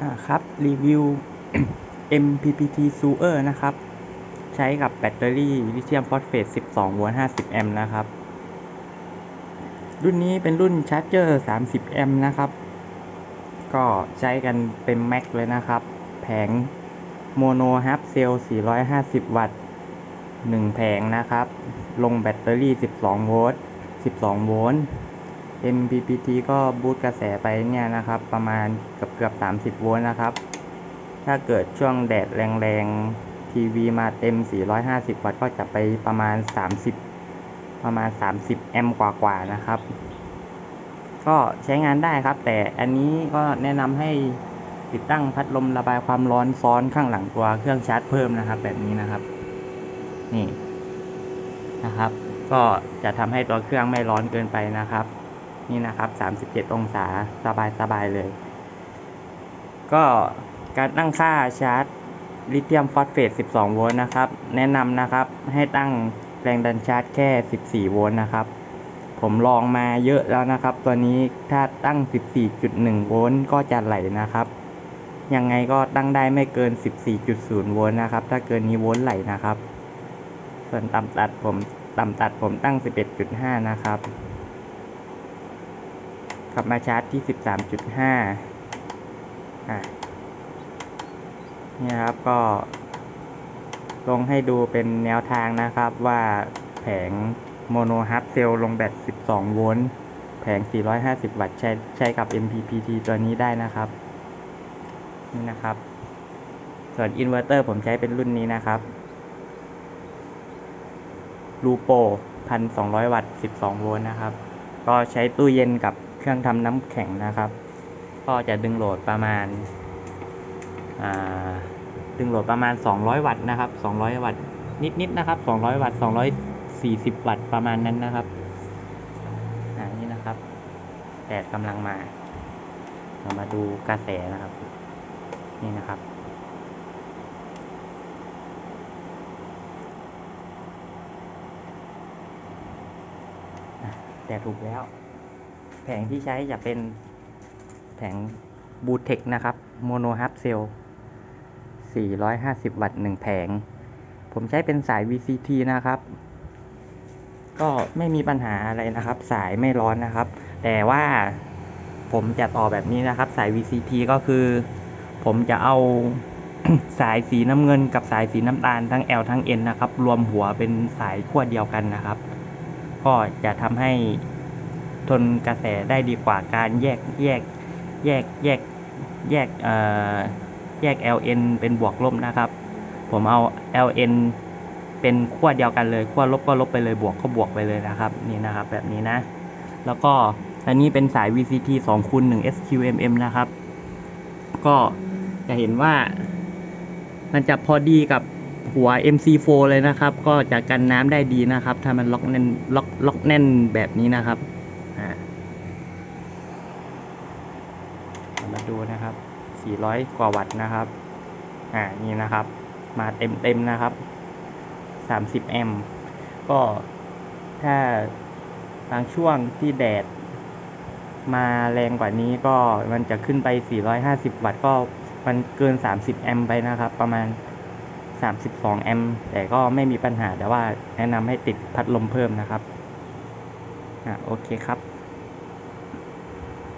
อ่าครับ รีวิว MPPT Sewer นะครับ ใช้กับแบตเตอรี่ลิเธียมฟอสเฟต 12 โวลต์ 50 แอมป์นะครับ รุ่นนี้เป็นรุ่นชาร์จเจอร์ 30 แอมป์นะครับ ก็ใช้กันเป็นแม็กเลยนะครับ แผงโมโนฮับเซล450 วัตต์ 1 แผงนะครับ ลงแบตเตอรี่ 12 โวลต์ 12 โวลต์ MPPT ก็บูตกระแสไปเนี่ยนะครับ ประมาณเกือบเกือบ30 โวลต์นะครับ ถ้าเกิดช่วงแดดแรงๆ ทีวีมาเต็ม 450 วัตต์ก็จะไปประมาณ 30 ประมาณ 30 แอมป์กว่าๆ นะครับ ก็ใช้งานได้ครับ แต่อันนี้ก็แนะนำให้ติดตั้งพัดลมระบายความร้อนซ้อนข้างหลังตัวเครื่องชาร์จเพิ่มนะครับ แบบนี้นะครับ นี่นะครับ ก็จะทำให้ตัวเครื่องไม่ร้อนเกินไปนะครับ นี่นะครับ 37 องศาสบายๆเลย ก็การตั้งค่าชาร์จลิเธียมฟอสเฟต 12 โวลต์นะครับ แนะนำนะครับให้ตั้งแรงดันชาร์จแค่ 14 โวลต์นะครับ ผมลองมาเยอะแล้วนะครับ ตัวนี้ถ้าตั้ง 14.1 โวลต์ก็จะไหลนะครับ ยังไงก็ตั้งได้ไม่เกิน 14.0 โวลต์นะครับ ถ้าเกินนี้โวลต์ไหลนะครับ ส่วนต่ำตัดผมต่ำตัดผมตั้ง 11.5 นะครับ กลับมาชาร์จที่ 13.5อะนี่นะครับก็ ลงให้ดูเป็นแนวทางนะครับว่าแผงโมโนฮับเซลลงแบต 12 โวลต์แผง 450 วัตต์ใช้ใช้กับ MPPT ตัวนี้ได้นะครับ นี่นะครับ ส่วนอินเวอร์เตอร์ผมใช้เป็นรุ่นนี้นะครับลูโปพันสองร้อยวัตต์ 12 โวลต์นะครับ ก็ใช้ตู้เย็นกับ เครื่องทำน้ำแข็งนะครับ ก็จะดึงโหลดประมาณาดึงโหลดประมาณ 200 วัตต์นะครับ 200 วัตต์นิดๆนะครับ 200 วัตต์240 วัตต์ประมาณนั้นนะครับอ่านี่นะครับแดดกำลังมาเรามาดูกระแสนะครับ นี่นะครับแต่ถูกแล้ว แผงที่ใช้จะเป็นแผงบูเทคนะครับโมโนฮับเซล450 วัตต์1แผง ผมใช้เป็นสาย VCT นะครับ ก็ไม่มีปัญหาอะไรนะครับ สายไม่ร้อนนะครับ แต่ว่าผมจะต่อแบบนี้นะครับ สาย VCT ก็คือ ผมจะเอาสายสีน้ำเงินกับสายสีน้ำตาลทั้ง L ทั้ง N นะครับ รวมหัวเป็นสายขั้วเดียวกันนะครับ ก็จะทำให้ ทนกระแสได้ดีกว่าการแยกแยกแยกแยกแยกเอ่อแยก LN เป็นบวกลบนะครับ ผมเอา LN เป็นขั้วเดียวกันเลยขั้วลบก็ลบไปเลยบวกก็บวกไปเลยนะครับนี่นะครับแบบนี้นะ แล้วก็อันนี้เป็นสาย VCT 2คูณ1 SQMM นะครับ ก็จะเห็นว่ามันจะพอดีกับหัว MC4 เลยนะครับ ก็จะกันน้ำได้ดีนะครับ ถ้ามันล็อกแน่นล็อกล็อกแน่นแบบนี้นะครับอ่าเรา มาดูนะครับ 400 กว่าวัตต์นะครับ อ่า นี่นะครับ มาเต็มเต็มๆนะครับ 30 แอมป์ ก็ถ้าบางช่วงที่แดด มาแรงกว่านี้ก็มันจะขึ้นไป 450 วัตต์ก็มันเกิน 30 แอมป์ไปนะครับ ประมาณ 32 แอมป์ แต่ก็ไม่มีปัญหาแต่ว่าแนะนำให้ติดพัดลมเพิ่มนะครับ อะโอเคครับ